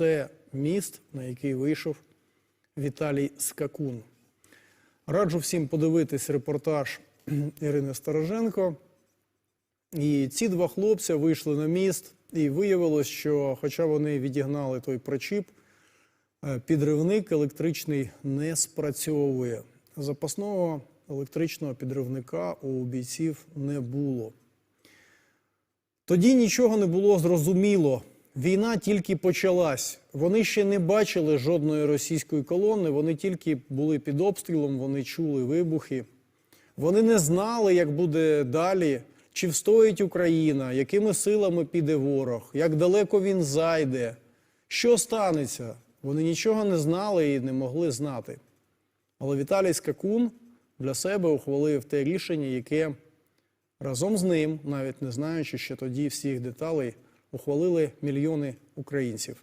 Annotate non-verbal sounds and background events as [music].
Це міст, на який вийшов Віталій Скакун. Раджу всім подивитись репортаж [clears throat] Ірини Стороженко. І ці два хлопця вийшли на міст, і виявилось, що, хоча вони відігнали той причіп, е, підривник електричний не спрацьовує. Запасного електричного підривника у бійців не було. Тоді нічого не було зрозуміло. Війна тільки почалась. Вони ще не бачили жодної російської колони, вони тільки були під обстрілом, вони чули вибухи. Вони не знали, як буде далі, чи встоїть Україна, якими силами піде ворог, як далеко він зайде, що станеться. Вони нічого не знали і не могли знати. Але Віталій Скакун для себе ухвалив те рішення, яке разом з ним, навіть не знаючи ще тоді всіх деталей, ухвалили мільйони українців.